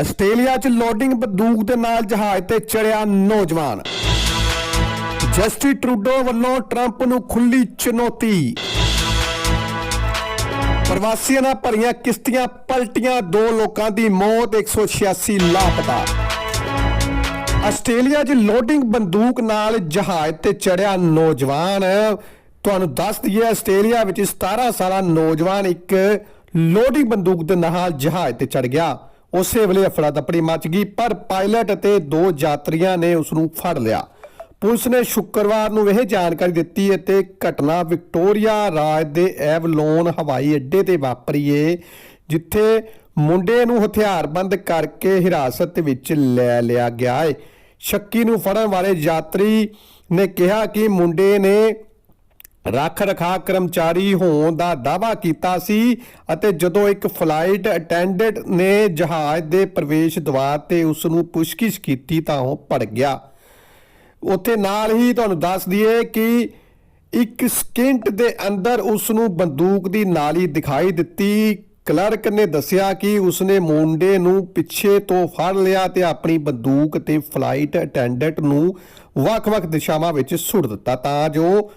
Australia 'ਚ loading ਬੰਦੂਕ ਦੇ ਨਾਲ ਜਹਾਜ਼ ਤੇ ਚੜਿਆ ਨੌਜਵਾਨ। ਜਸਟਿਸ ਟਰੂਡੋ ਵੱਲੋਂ ਟਰੰਪ ਨੂੰ ਖੁੱਲੀ ਚੁਣੌਤੀ। ਪ੍ਰਵਾਸੀਆਂ ਨਾਲ ਭਰੀਆਂ ਕਿਸ਼ਤੀਆਂ ਪਲਟੀਆਂ, ਦੋ ਲੋਕਾਂ ਦੀ ਮੌਤ 186 ਲਾਪਤਾ। ਆਸਟ੍ਰੇਲੀਆ 'ਚ ਲੋਡਿੰਗ ਬੰਦੂਕ ਨਾਲ ਜਹਾਜ਼ ਤੇ ਚੜਿਆ ਨੌਜਵਾਨ। ਤੁਹਾਨੂੰ ਦੱਸ ਦਈਏ, ਆਸਟ੍ਰੇਲੀਆ ਵਿੱਚ 17 ਸਾਲਾ ਨੌਜਵਾਨ ਇੱਕ ਲੋਡਿੰਗ ਬੰਦੂਕ ਦੇ ਨਾਲ ਜਹਾਜ਼ ਤੇ ਚੜ ਗਿਆ। ਉਸੇ ਵੇਲੇ ਅਫੜਾ ਦਪੜੀ ਮਚ ਗਈ, ਪਰ ਪਾਇਲਟ ਅਤੇ ਦੋ ਯਾਤਰੀਆਂ ਨੇ ਉਸ ਨੂੰ ਫੜ ਲਿਆ। ਪੁਲਿਸ ਨੇ ਸ਼ੁੱਕਰਵਾਰ ਨੂੰ ਇਹ ਜਾਣਕਾਰੀ ਦਿੱਤੀ ਅਤੇ ਘਟਨਾ ਵਿਕਟੋਰੀਆ ਰਾਜ ਦੇ ਐਵਲੋਨ ਹਵਾਈ ਅੱਡੇ ਤੇ ਵਾਪਰੀ ਏ, ਜਿੱਥੇ ਮੁੰਡੇ ਨੂੰ ਹਥਿਆਰਬੰਦ ਕਰਕੇ ਹਿਰਾਸਤ ਵਿੱਚ ਲੈ ਲਿਆ ਗਿਆ ਏ। ਸ਼ੱਕੀ ਨੂੰ ਫੜਨ ਵਾਲੇ ਯਾਤਰੀ ਨੇ ਕਿਹਾ ਕਿ ਮੁੰਡੇ ਨੇ ਰੱਖ ਰਖਾ ਕਰਮਚਾਰੀ ਹੋਣ ਦਾ ਦਾਅਵਾ ਕੀਤਾ ਸੀ ਅਤੇ ਜਦੋਂ ਇੱਕ ਫਲਾਈਟ ਅਟੈਂਡੈਂਟ ਨੇ ਜਹਾਜ਼ ਦੇ ਪ੍ਰਵੇਸ਼ ਦੁਆਰ ਤੇ ਉਸ ਨੂੰ ਪੁੱਛਗਿੱਛ ਕੀਤੀ ਤਾਂ ਉਹ ਭੜ ਗਿਆ। ਉੱਥੇ ਨਾਲ ਹੀ ਤੁਹਾਨੂੰ ਦੱਸ ਦਈਏ ਕਿ ਇੱਕ ਸਕਿੰਟ ਦੇ ਅੰਦਰ ਉਸ ਨੂੰ ਬੰਦੂਕ ਦੀ ਨਾਲੀ ਦਿਖਾਈ ਦਿੱਤੀ। ਕਲਰਕ ਨੇ ਦੱਸਿਆ ਕਿ ਉਸਨੇ ਮੁੰਡੇ ਨੂੰ ਪਿੱਛੇ ਤੋਂ ਫੜ ਲਿਆ ਤੇ ਆਪਣੀ ਬੰਦੂਕ ਤੇ ਫਲਾਈਟ ਅਟੈਂਡੈਂਟ ਨੂੰ ਵੱਖ-ਵੱਖ ਦਿਸ਼ਾਵਾਂ ਵਿੱਚ ਸੁੱਟ ਦਿੱਤਾ। ਤਾਂ ਜੋ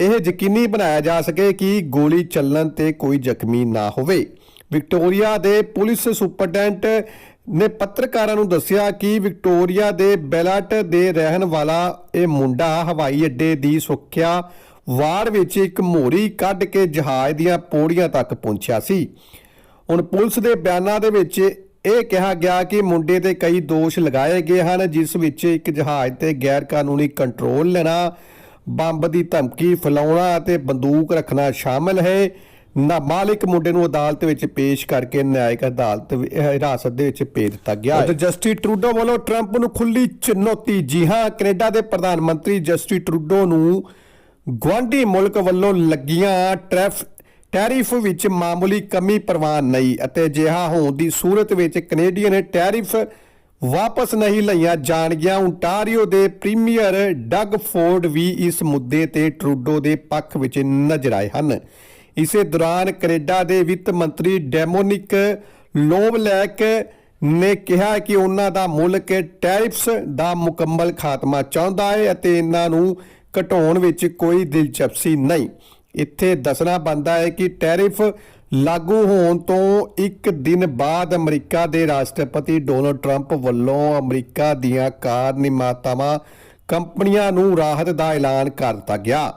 ਇਹ ਯਕੀਨੀ ਬਣਾਇਆ ਜਾ ਸਕੇ ਕਿ ਗੋਲੀ ਚੱਲਣ ਤੇ ਕੋਈ ਜ਼ਖਮੀ ਨਾ ਹੋਵੇ। ਵਿਕਟੋਰੀਆ ਦੇ ਪੁਲਿਸ ਸੁਪਰਡੈਂਟ ਨੇ ਪੱਤਰਕਾਰਾਂ ਨੂੰ ਦੱਸਿਆ ਕਿ ਵਿਕਟੋਰੀਆ ਦੇ ਬੈਲਟ ਦੇ ਰਹਿਣ ਵਾਲਾ ਇਹ ਮੁੰਡਾ ਹਵਾਈ ਅੱਡੇ ਦੀ ਸੁਰੱਖਿਆ ਵਾਰ ਵਿੱਚ ਇੱਕ ਮੋਰੀ ਕੱਢ ਕੇ ਜਹਾਜ਼ ਦੀਆਂ ਪੌੜੀਆਂ ਤੱਕ ਪਹੁੰਚਿਆ ਸੀ। ਹੁਣ ਪੁਲਿਸ ਦੇ ਬਿਆਨਾਂ ਦੇ ਵਿੱਚ ਇਹ ਕਿਹਾ ਗਿਆ ਕਿ ਮੁੰਡੇ ਤੇ ਕਈ ਦੋਸ਼ ਲਗਾਏ ਗਏ ਹਨ, ਜਿਸ ਵਿੱਚ ਇੱਕ ਜਹਾਜ਼ ਤੇ ਗੈਰ ਕਾਨੂੰਨੀ ਕੰਟਰੋਲ ਲੈਣਾ ਬੰਬ ਦੀ ਧਮਕੀ ਫੈਲਾਉਣਾ ਅਤੇ ਬੰਦੂਕ ਰੱਖਣਾ ਸ਼ਾਮਲ ਹੈ। ਨਾਬਾਲਿਗ ਮੁੰਡੇ ਨੂੰ ਅਦਾਲਤ ਵਿੱਚ ਪੇਸ਼ ਕਰਕੇ ਨਿਆਇਕ ਅਦਾਲਤ ਹਿਰਾਸਤ ਦੇ ਵਿੱਚ ਭੇਜ ਦਿੱਤਾ ਗਿਆ ਹੈ। ਜਸਟਿਸ ਟਰੂਡੋ ਵੱਲੋਂ ਟਰੰਪ ਨੂੰ ਖੁੱਲੀ ਚੁਣੌਤੀ ਜੀ ਹਾਂ, ਕੈਨੇਡਾ ਦੇ ਪ੍ਰਧਾਨ ਮੰਤਰੀ ਜਸਟਿਸ ਟਰੂਡੋ ਨੂੰ ਗੁਆਂਢੀ ਮੁਲਕ ਵੱਲੋਂ ਲੱਗੀਆਂ ਟ੍ਰੈਫ, ਟੈਰਿਫ ਵਿੱਚ ਮਾਮੂਲੀ ਕਮੀ ਪ੍ਰਵਾਨ ਨਹੀਂ ਅਤੇ ਅਜਿਹਾ ਹੋਣ ਦੀ ਸੂਰਤ ਵਿੱਚ ਕੈਨੇਡੀਅਨ ਟੈਰਿਫ ਵਾਪਸ ਨਹੀਂ ਲਈਆਂ ਜਾਣਗੀਆਂ। ਓਨਟਾਰੀਓ ਦੇ ਪ੍ਰੀਮੀਅਰ ਡਗ ਫੋਰਡ ਵੀ ਇਸ ਮੁੱਦੇ ਤੇ ਟਰੂਡੋ ਦੇ ਪੱਖ ਵਿੱਚ ਨਜ਼ਰ ਆਏ ਹਨ। ਇਸੇ ਦੌਰਾਨ ਕੈਨੇਡਾ ਦੇ ਵਿੱਤ ਮੰਤਰੀ ਡੈਮੋਨਿਕ ਲੋਵਲੈਕ ਨੇ ਕਿਹਾ ਕਿ ਉਹਨਾਂ ਦਾ ਮੁਲਕ ਟੈਰਿਫਸ ਦਾ ਮੁਕੰਮਲ ਖਾਤਮਾ ਚਾਹੁੰਦਾ ਹੈ ਅਤੇ ਇਹਨਾਂ ਨੂੰ ਘਟਾਉਣ ਵਿੱਚ ਕੋਈ ਦਿਲਚਸਪੀ ਨਹੀਂ। ਇੱਥੇ ਦੱਸਣਾ ਬੰਦਾ ਹੈ ਕਿ ਟੈਰਿਫ ਲਾਗੂ ਹੋਣ ਤੋਂ ਇੱਕ ਦਿਨ ਬਾਅਦ ਅਮਰੀਕਾ ਦੇ ਰਾਸ਼ਟਰਪਤੀ ਡੋਨਲਡ ਟਰੰਪ ਵੱਲੋਂ ਅਮਰੀਕਾ ਦੀਆਂ ਕਾਰ ਨਿਰਮਾਤਾਵਾਂ ਕੰਪਨੀਆਂ ਨੂੰ ਰਾਹਤ ਦਾ ਐਲਾਨ ਕਰ ਦਿੱਤਾ ਗਿਆ।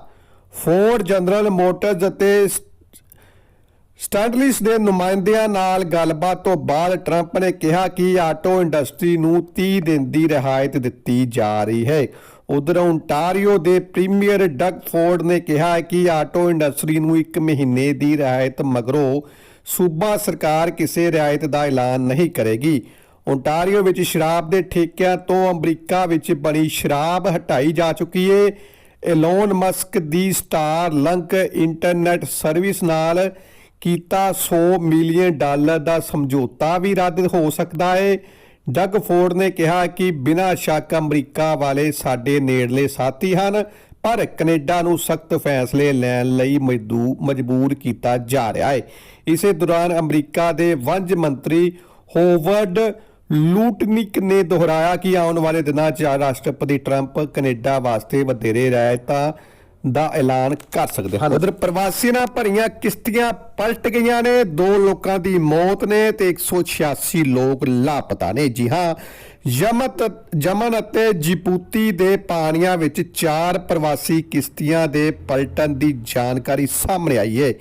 ਫੋਰਡ ਜਨਰਲ ਮੋਟਰਜ਼ ਅਤੇ ਸਟੈਂਡਲਿਸ ਦੇ ਨੁਮਾਇੰਦਿਆਂ ਨਾਲ ਗੱਲਬਾਤ ਤੋਂ ਬਾਅਦ ਟਰੰਪ ਨੇ ਕਿਹਾ ਕਿ ਆਟੋ ਇੰਡਸਟਰੀ ਨੂੰ 30 ਦਿਨ ਦੀ ਰਿਹਾਇਤ ਦਿੱਤੀ ਜਾ ਰਹੀ ਹੈ। ਉਧਰ ਓਨਟਾਰੀਓ ਦੇ ਪ੍ਰੀਮੀਅਰ ਡਗ ਫੋਰਡ ਨੇ ਕਿਹਾ ਕਿ ਆਟੋ ਇੰਡਸਟਰੀ ਨੂੰ 1 ਮਹੀਨੇ ਦੀ ਰਿਆਇਤ ਮਗਰੋਂ ਸੂਬਾ ਸਰਕਾਰ ਕਿਸੇ ਰਿਆਇਤ ਦਾ ਐਲਾਨ ਨਹੀਂ ਕਰੇਗੀ। ਓਨਟਾਰੀਓ ਵਿੱਚ ਸ਼ਰਾਬ ਦੇ ਠੇਕਿਆਂ ਤੋਂ ਅਮਰੀਕਾ ਵਿੱਚ ਬਣੀ ਸ਼ਰਾਬ ਹਟਾਈ ਜਾ ਚੁੱਕੀ ਏ। ਐਲੋਨ ਮਸਕ ਦੀ ਸਟਾਰ ਲੰਕ ਇੰਟਰਨੈਟ ਸਰਵਿਸ ਨਾਲ ਕੀਤਾ 100 ਮਿਲੀਅਨ ਡਾਲਰ ਦਾ ਸਮਝੌਤਾ ਵੀ ਰੱਦ ਹੋ ਸਕਦਾ ਏ। ਡਗ ਫੋਰਡ ਨੇ ਕਿਹਾ ਕਿ ਬਿਨਾਂ ਸ਼ੱਕ ਅਮਰੀਕਾ ਵਾਲੇ ਸਾਡੇ ਨੇੜਲੇ ਸਾਥੀ ਹਨ, ਪਰ ਕੈਨੇਡਾ ਨੂੰ ਸਖਤ ਫੈਸਲੇ ਲੈਣ ਲਈ ਮਜਦੂ- ਮਜਬੂਰ ਕੀਤਾ ਜਾ ਰਿਹਾ ਹੈ ਇਸੇ ਦੌਰਾਨ ਅਮਰੀਕਾ ਦੇ ਵਣਜ ਮੰਤਰੀ ਹੋਵਰਡ ਲੂਟਨਿਕ ਨੇ ਦੁਹਰਾਇਆ ਕਿ ਆਉਣ ਵਾਲੇ ਦਿਨਾਂ 'ਚ ਰਾਸ਼ਟਰਪਤੀ ਟਰੰਪ ਕੈਨੇਡਾ ਵਾਸਤੇ ਵਧੇਰੇ ਰਿਆਇਤਾਂ ਦਾ ਐਲਾਨ ਕਰ ਸਕਦੇ ਹਨ। ਉਧਰ ਪ੍ਰਵਾਸੀਆਂ ਨਾਲ ਭਰੀਆਂ ਕਿਸ਼ਤੀਆਂ ਪਲਟ ਗਈਆਂ ਨੇ। ਦੋ ਲੋਕਾਂ ਦੀ ਮੌਤ ਨੇ ਤੇ 186 ਲੋਕ ਲਾਪਤਾ ਨੇ। ਜੀ ਹਾਂ, ਯਮਤ ਜਮਨ ਅਤੇ ਜਿਬੂਤੀ ਦੇ ਪਾਣੀਆਂ ਵਿੱਚ ਚਾਰ ਪ੍ਰਵਾਸੀ ਕਿਸ਼ਤੀਆਂ ਦੇ ਪਲਟਣ ਦੀ ਜਾਣਕਾਰੀ ਸਾਹਮਣੇ ਆਈ ਹੈ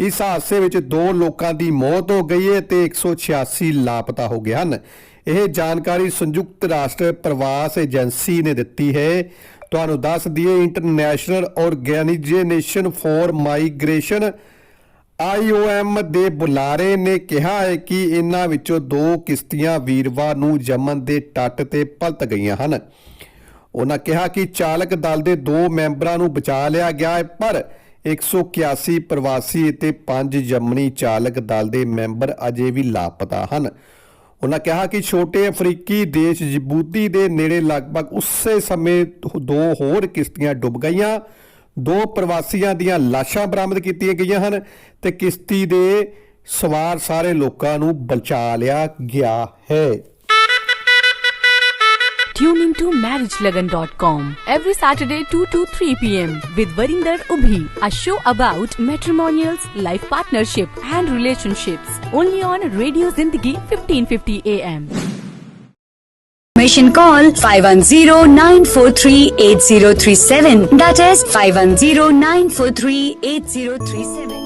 ਇਸ ਹਾਦਸੇ ਵਿੱਚ ਦੋ ਲੋਕਾਂ ਦੀ ਮੌਤ ਹੋ ਗਈ ਹੈ ਤੇ 186 ਲਾਪਤਾ ਹੋ ਗਏ ਹਨ। ਇਹ ਜਾਣਕਾਰੀ ਸੰਯੁਕਤ ਰਾਸ਼ਟਰ ਪ੍ਰਵਾਸ ਏਜੰਸੀ ਨੇ ਦਿੱਤੀ ਹੈ। ਤੁਹਾਨੂੰ ਦੱਸ ਦਈਏ international organisation for migration IOM ਦੇ ਬੁਲਾਰੇ ਨੇ ਕਿਹਾ ਹੈ ਕਿ ਇਹਨਾਂ ਵਿੱਚੋਂ ਦੋ ਕਿਸ਼ਤੀਆਂ ਵੀਰਵਾਰ ਨੂੰ ਯਮਨ ਦੇ ਤੱਟ ਤੇ ਪਲਟ ਗਈਆਂ ਹਨ। ਉਹਨਾਂ ਕਿਹਾ ਕਿ ਚਾਲਕ ਦਲ ਦੇ ਦੋ ਮੈਂਬਰਾਂ ਨੂੰ ਬਚਾ ਲਿਆ ਗਿਆ ਹੈ, ਪਰ 181 ਪ੍ਰਵਾਸੀ ਅਤੇ 5 ਯਮਨੀ ਚਾਲਕ ਦਲ ਦੇ ਮੈਂਬਰ ਅਜੇ ਵੀ ਲਾਪਤਾ ਹਨ। ਉਹਨਾਂ ਕਿਹਾ ਕਿ ਛੋਟੇ ਅਫਰੀਕੀ ਦੇਸ਼ ਜਿਬੂਤੀ ਦੇ ਨੇੜੇ ਲਗਭਗ ਉਸੇ ਸਮੇਂ ਦੋ ਹੋਰ ਕਿਸ਼ਤੀਆਂ ਡੁੱਬ ਗਈਆਂ। ਦੋ ਪ੍ਰਵਾਸੀਆਂ ਦੀਆਂ ਲਾਸ਼ਾਂ ਬਰਾਮਦ ਕੀਤੀਆਂ ਗਈਆਂ ਹਨ ਤੇ ਕਿਸ਼ਤੀ ਦੇ ਸਵਾਰ ਸਾਰੇ ਲੋਕਾਂ ਨੂੰ ਬਚਾ ਲਿਆ ਗਿਆ ਹੈ। Tune into marriagelagan.com every Saturday 2 to 3 p.m. with Varinder Ubhi, a show about matrimonials, life partnership, and relationships. Only on Radio Zindagi 1550 AM. Mission call 510-943-8037. That is 510-943-8037.